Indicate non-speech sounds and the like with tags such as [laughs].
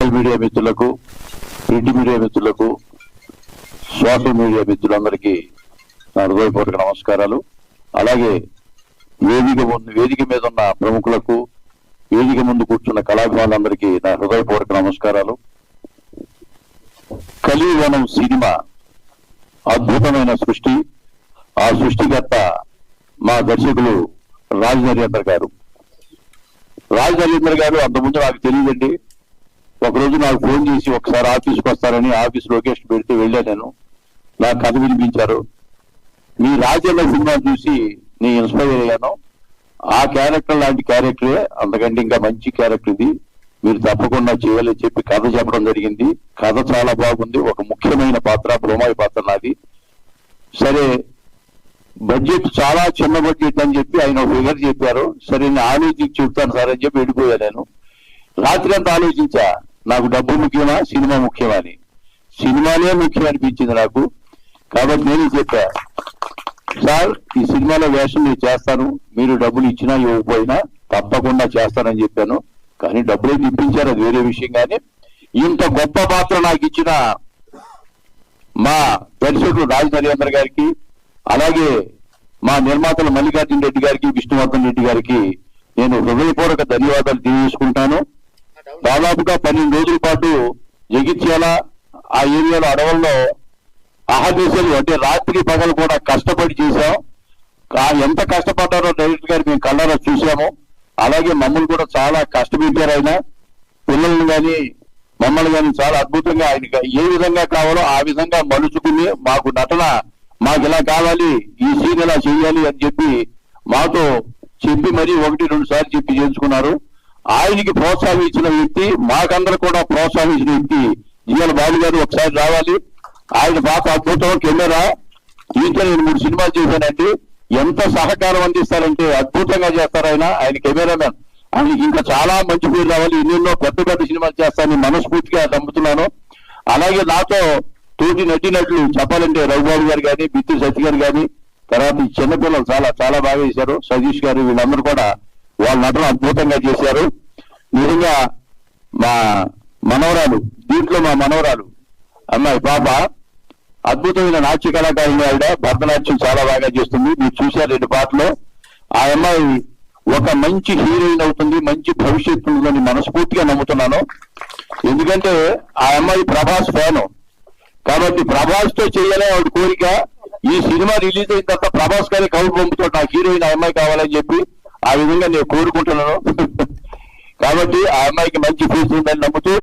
Social media మిత్రులకు print media మిత్రులకు social media మిత్రులందరికీ నా హృదయపూర్వక నమస్కారాలు. అలాగే వేదిక ముందు వేదిక మీద ఉన్న ప్రముఖులకు వేదిక ముందు కూర్చున్న కళాభిమానులందరికీ నా హృదయపూర్వక నమస్కారాలు. కలివనం సినిమా అద్భుతమైన సృష్టి. ఆ సృష్టికర్త మా దర్శకులు రాజ్ నరేంద్ర గారు. రాజ్ నరేంద్ర గారు అంతకుముందు నాకు తెలియదండి. ఒకరోజు నాకు ఫోన్ చేసి ఒకసారి ఆఫీస్కి వస్తారని ఆఫీస్ లొకేషన్ పెడితే వెళ్ళా నేను. నాకు కథ వినిపించారు. మీ రాజన్న సినిమా చూసి నేను ఇన్స్పైర్ అయ్యాను. ఆ క్యారెక్టర్ లాంటి క్యారెక్టరే అంతకంటే ఇంకా మంచి క్యారెక్టర్ ఇది. మీరు తప్పకుండా చేయాలని చెప్పి కథ చెప్పడం జరిగింది. కథ చాలా బాగుంది. ఒక ముఖ్యమైన పాత్ర బ్రోమాయి పాత్ర నాది. సరే బడ్జెట్ చాలా చిన్న బడ్జెట్ అని చెప్పి ఆయన ఫిగర్ చెప్పారు. సరే నేను ఆలోచించి చెప్తాను సార్ అని చెప్పి వెళ్ళిపోయా నేను. రాత్రి అంతా ఆలోచించా. నాకు డబ్బు ముఖ్యమా? సినిమా ముఖ్యమా అని. సినిమానే ముఖ్యం అనిపించింది నాకు. కాబట్టి నేను చెప్పా సార్ ఈ సినిమాలో వేషం నేను చేస్తాను. మీరు డబ్బులు ఇచ్చినా ఇవ్వకపోయినా తప్పకుండా చేస్తానని చెప్పాను. కానీ డబ్బులు ఇప్పించారు? అది వేరే విషయం కానీ ఇంత గొప్ప పాత్ర నాకు ఇచ్చిన మా దర్శకుడు రాజ్ నరేంద్ర గారికి అలాగే మా నిర్మాతలు మల్లికార్జున రెడ్డి గారికి విష్ణువర్ధన్ రెడ్డి గారికి నేను హృదయపూర్వక ధన్యవాదాలు తెలియజేసుకుంటాను. దాదాపుగా పన్నెండు రోజుల పాటు జగిత్యాల ఆ ఏరియాలో అడవుల్లో అహర్నిశలు అంటే రాత్రి పగలు కూడా కష్టపడి చేశాం. ఎంత కష్టపడ్డారో డైరెక్టర్ గారు మేము కళ్ళారా చూసాము అలాగే మమ్మల్ని కూడా చాలా కష్టపెట్టారు ఆయన. పిల్లల్ని కానీ మమ్మల్ని కానీ చాలా అద్భుతంగా ఆయన ఏ విధంగా కావాలో ఆ విధంగా మలుచుకుని మాకు నటన మాకు ఇలా కావాలి ఈ సీన్ ఇలా చేయాలి అని చెప్పి మాతో చెప్పి మరీ ఒకటి రెండు సార్లు చెప్పి చేయించుకున్నారు. ఆయనకి ప్రోత్సాహం ఇచ్చిన వ్యక్తి మాకందరూ కూడా ప్రోత్సాహం ఇచ్చిన వ్యక్తి జిఎల్ బాబు గారు ఒకసారి రావాలి. ఆయన పాత అద్భుతం. కెమెరా ఈతో నేను మూడు సినిమాలు చేశానండి. ఎంత సహకారం అందిస్తారంటే అద్భుతంగా చేస్తారు ఆయన. ఆయన కెమెరామెన్. ఆయనకి ఇంకా చాలా మంచి పేరు రావాలి. ఎన్నెన్నో పెద్ద పెద్ద సినిమాలు చేస్తానని మనస్ఫూర్తిగా నమ్ముతున్నాను. అలాగే నాతో తోటి నటినట్లు చెప్పాలంటే రఘుబాబు గారు కానీ బిత్తి సతీ గారు కానీ తర్వాత ఈ చిన్నపిల్లలు చాలా చాలా బాగా చేశారు. సతీష్ గారు వీళ్ళందరూ కూడా వాళ్ళ నటన అద్భుతంగా చేశారు. నిజంగా మా మనవరాలు దీంట్లో మా మనవరాలు అమ్మాయి పాప అద్భుతమైన నాట్య కళాకారులు ఆవిడ భరతనాట్యం చాలా బాగా చేస్తుంది. మీరు చూశారు రెండు పాటలు. ఆ అమ్మాయి ఒక మంచి హీరోయిన్ అవుతుంది మంచి భవిష్యత్తు ఉందని మనస్ఫూర్తిగా నమ్ముతున్నాను. ఎందుకంటే ఆ అమ్మాయి ప్రభాస్ ఫ్యాను. కాబట్టి ప్రభాస్తో చేయాలని ఆవిడ కోరిక ఈ సినిమా రిలీజ్ అయిన తర్వాత ప్రభాస్ గారి కౌలు పంపుతో నాకు హీరోయిన్ ఆ అమ్మాయి కావాలని చెప్పి ఆ విధంగా నేను కోరుకుంటున్నాను. [laughs] కాబట్టి ఆ అమ్మాయికి మంచి ఫ్యూచర్ ఉందని నమ్ముతూ